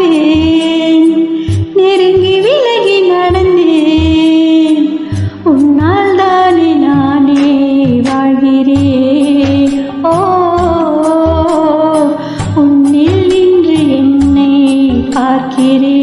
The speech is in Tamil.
மாட்டேன் நெருங்கி விலகி நடந்தேன். உன்னால் தானே நானே வாழ்கிறேன். ஓ உன்னில் இன்று என்னை பார்க்கிறேன்.